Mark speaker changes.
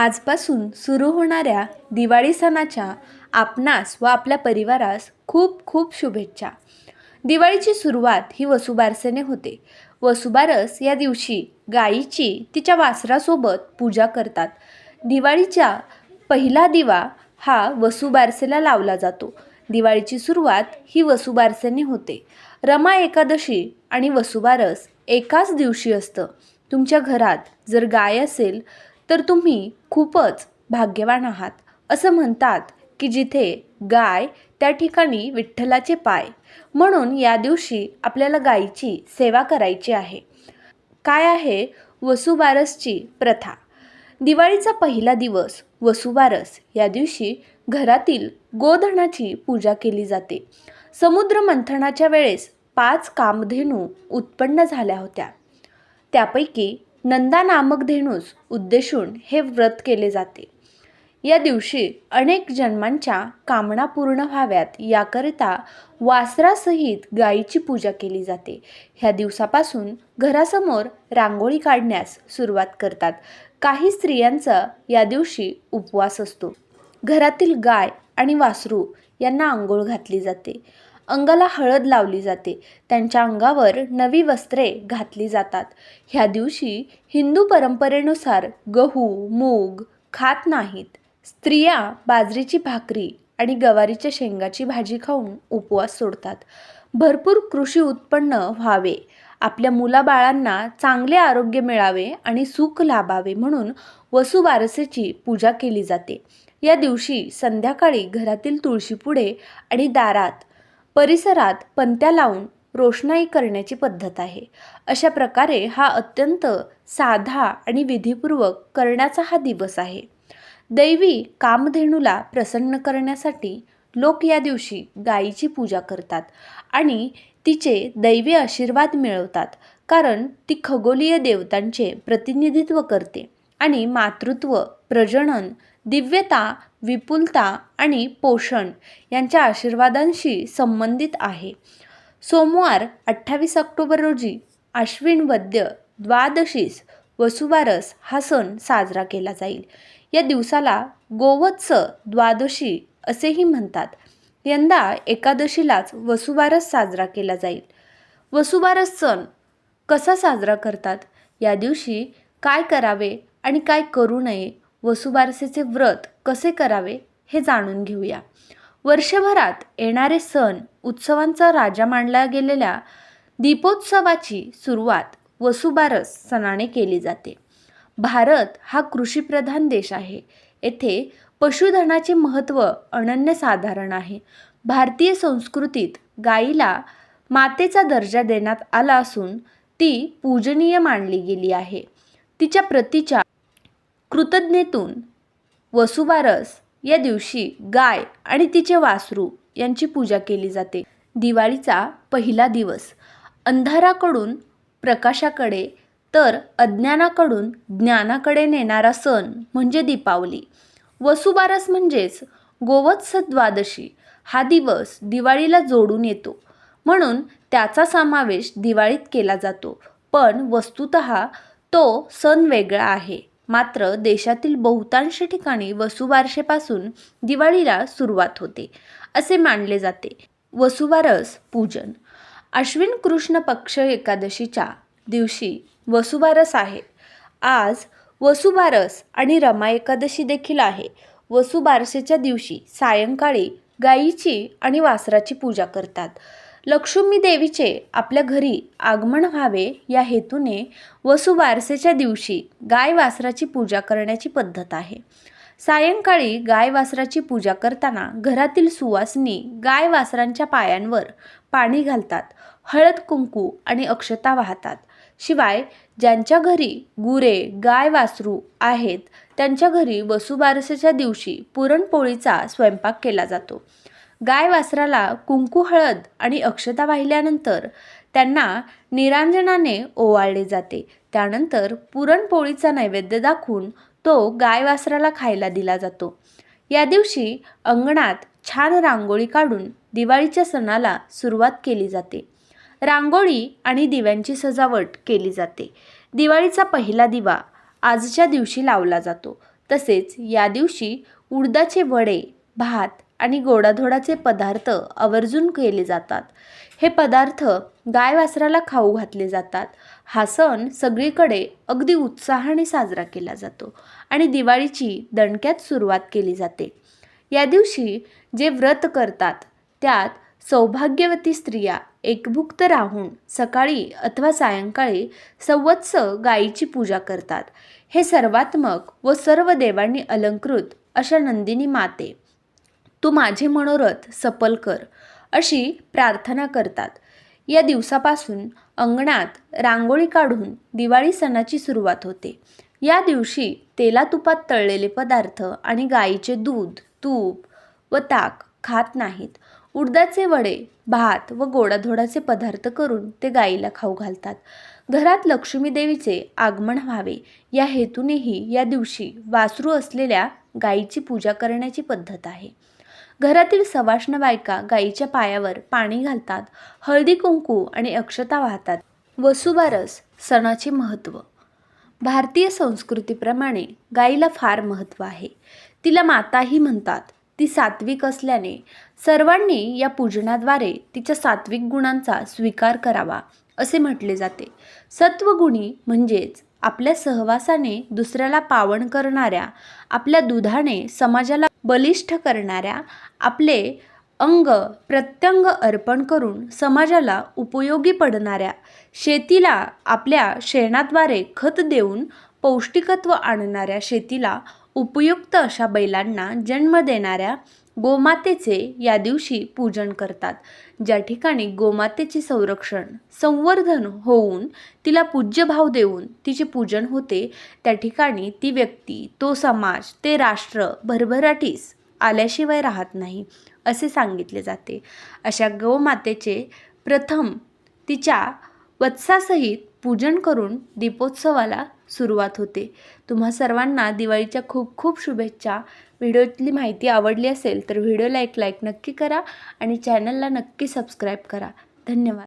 Speaker 1: आजपासून सुरू होणाऱ्या दिवाळी सणाच्या आपणास व आपल्या परिवारास खूप खूप शुभेच्छा. दिवाळीची सुरुवात ही वसुबारसेने होते. वसुबारस या दिवशी गायीची तिच्या वासरासोबत पूजा करतात. दिवाळीचा पहिला दिवा हा वसुबारसेला लावला जातो. दिवाळीची सुरुवात ही वसुबारसेने होते. रमा एकादशी आणि वसुबारस एकाच दिवशी असतं. तुमच्या घरात जर गाय असेल तर तुम्ही खूपच भाग्यवान आहात. असं म्हणतात की जिथे गाय त्या ठिकाणी विठ्ठलाचे पाय. म्हणून या दिवशी आपल्याला गायीची सेवा करायची आहे. काय आहे? वसुबारसची प्रथा. दिवाळीचा पहिला दिवस वसुबारस या दिवशी घरातील गोधनाची पूजा केली जाते. समुद्र मंथनाच्या वेळेस पाच कामधेनू उत्पन्न झाल्या होत्या. त्यापैकी नंदा नामक धेनूस उद्देशून हे व्रत केले जाते. या दिवशी अनेक जन्मांच्या कामना पूर्ण व्हाव्यात याकरिता वासरासहित गायीची पूजा केली जाते. ह्या दिवसापासून घरासमोर रांगोळी काढण्यास सुरुवात करतात. काही स्त्रियांचा या दिवशी उपवास असतो. घरातील गाय आणि वासरू यांना आंघोळ घातली जाते. अंगाला हळद लावली जाते. त्यांच्या अंगावर नवी वस्त्रे घातली जातात. ह्या दिवशी हिंदू परंपरेनुसार गहू मूग खात नाहीत. स्त्रिया बाजरीची भाकरी आणि गवारीच्या शेंगाची भाजी खाऊन उपवास सोडतात. भरपूर कृषी उत्पन्न व्हावे. आपल्या मुलाबाळांना चांगले आरोग्य मिळावे आणि सुख लाभावे म्हणून वसुबारसेची पूजा केली जाते. या दिवशी संध्याकाळी घरातील तुळशीपुढे आणि दारात परिसरात पंत्या लावून रोषणाई करण्याची पद्धत आहे. अशा प्रकारे हा अत्यंत साधा आणि विधीपूर्वक करण्याचा हा दिवस आहे. दैवी कामधेनूला प्रसन्न करण्यासाठी लोक या दिवशी गायीची पूजा करतात आणि तिचे दैवी आशीर्वाद मिळवतात कारण ती खगोलीय देवतांचे प्रतिनिधित्व करते आणि मातृत्व प्रजनन दिव्यता विपुलता आणि पोषण यांच्या आशीर्वादांशी संबंधित आहे. सोमवार अठ्ठावीस ऑक्टोबर रोजी आश्विन वद्य द्वादशीस वसुबारस हा सण साजरा केला जाईल. या दिवसाला गोवत्स द्वादशी असेही म्हणतात. यंदा एकादशीलाच वसुबारस साजरा केला जाईल. वसुबारस सण कसा साजरा करतात? या दिवशी काय करावे आणि काय करू नये? वसुबारसेचे व्रत कसे करावे हे जाणून घेऊया. वर्षभरात येणारे सण उत्सवांचा राजा मानला गेलेल्या दीपोत्सवाची सुरुवात वसुबारस सणाने केली जाते. भारत हा कृषीप्रधान देश आहे. येथे पशुधनाचे महत्त्व अनन्यसाधारण आहे. भारतीय संस्कृतीत गाईला मातेचा दर्जा देण्यात आला असून ती पूजनीय मानली गेली आहे. तिच्या प्रतीच्या कृतज्ञेतून. वसुबारस या दिवशी गाय आणि तिचे वासरू यांची पूजा केली जाते. दिवाळीचा पहिला दिवस. अंधाराकडून प्रकाशाकडे तर अज्ञानाकडून ज्ञानाकडे नेणारा सण म्हणजे दीपावली. वसुबारस म्हणजेच गोवत्स द्वादशी हा दिवस दिवाळीला जोडून येतो. म्हणून त्याचा समावेश दिवाळीत केला जातो. पण वस्तुत तो सण वेगळा आहे. मात्र देशातील बहुतांश ठिकाणी वसुबारशेपासून दिवाळीला सुरुवात होते असे मानले जाते. वसुबारस पूजन. अश्विन कृष्ण पक्ष एकादशीच्या दिवशी वसुबारस आहे. आज वसुबारस आणि रमा एकादशी देखील आहे. वसुबारसेच्या दिवशी सायंकाळी गायीची आणि वासराची पूजा करतात. लक्ष्मी देवीचे आपल्या घरी आगमन व्हावे या हेतूने वसुबारसेच्या दिवशी गाय वासराची पूजा करण्याची पद्धत आहे. सायंकाळी गाय वासराची पूजा करताना घरातील सुवासनी गाय वासरांच्या पायांवर पाणी घालतात हळद कुंकू आणि अक्षता वाहतात. शिवाय ज्यांच्या घरी गुरे गाय वासरू आहेत त्यांच्या घरी वसुबारसेच्या दिवशी पुरणपोळीचा स्वयंपाक केला जातो. गाय वासराला कुंकू हळद आणि अक्षता वाहिल्यानंतर त्यांना निरांजनाने ओवाळले जाते. त्यानंतर पुरणपोळीचा नैवेद्य दाखवून तो गाय वासराला खायला दिला जातो. या दिवशी अंगणात छान रांगोळी काढून दिवाळीच्या सणाला सुरुवात केली जाते. रांगोळी आणि दिव्यांची सजावट केली जाते. दिवाळीचा पहिला दिवा आजच्या दिवशी लावला जातो. तसेच या दिवशी उडदाचे वडे भात आणि गोडाधोडाचे पदार्थ आवर्जून केले जातात. हे पदार्थ गाय वासराला खाऊ घातले जातात. हा सण सगळीकडे अगदी उत्साहाने साजरा केला जातो आणि दिवाळीची दणक्यात सुरुवात केली जाते. या दिवशी जे व्रत करतात त्यात सौभाग्यवती स्त्रिया एकभुक्त राहून सकाळी अथवा सायंकाळी संवत्स गायीची पूजा करतात. हे सर्वात्मक व सर्व देवांनी अलंकृत अशा नंदिनी माते. तू माझे मनोरथ सफल कर अशी प्रार्थना करतात. या दिवसापासून अंगणात रांगोळी काढून दिवाळी सणाची सुरुवात होते. या दिवशी तेलातुपात तळलेले पदार्थ आणि गाईचे दूध तूप व ताक खात नाहीत. उडदाचे वडे भात व गोडाधोडाचे पदार्थ करून ते गाईला खाऊ घालतात. घरात लक्ष्मी देवीचे आगमन व्हावे या हेतूनेही या दिवशी वासरू असलेल्या गाईची पूजा करण्याची पद्धत आहे. घरातील सवाष्ण बायका गाईच्या पायावर पाणी घालतात हळदी कुंकू आणि अक्षता वाहतात. वसुबारस सणाचे महत्त्व भारतीय संस्कृतीप्रमाणे गाईला फार महत्त्व आहे. तिला माताही म्हणतात ती सात्विक असल्याने सर्वांनी या पूजनाद्वारे तिच्या सात्विक गुणांचा स्वीकार करावा असे म्हटले जाते. सत्वगुणी म्हणजेच आपल्या सहवासाने दुसऱ्याला पावन करणाऱ्या आपल्या दुधाने समाजाला बलिष्ठ करणाऱ्या आपले अंग प्रत्यंग अर्पण करून समाजाला उपयोगी पडणाऱ्या शेतीला आपल्या शेणाद्वारे खत देऊन पौष्टिकत्व आणणाऱ्या शेतीला उपयुक्त अशा बैलांना जन्म देणाऱ्या गोमातेचे या दिवशी पूजन करतात. ज्या ठिकाणी गोमातेचे संरक्षण संवर्धन होऊन तिला पूज्यभाव देऊन तिचे पूजन होते त्या ठिकाणी ती व्यक्ती तो समाज ते राष्ट्र भरभराटीस आल्याशिवाय राहत नाही असे सांगितले जाते. अशा गोमातेचे प्रथम तिच्या वत्सासहित पूजन करून दीपोत्सवाला सुरुवात होते. तुम्हा सर्वांना दिवाळीच्या खूप खूप शुभेच्छा. व्हिडिओतली माहिती आवडली असेल तर व्हिडिओला एक लाईक नक्की करा आणि चॅनलला नक्की सबस्क्राईब करा. धन्यवाद.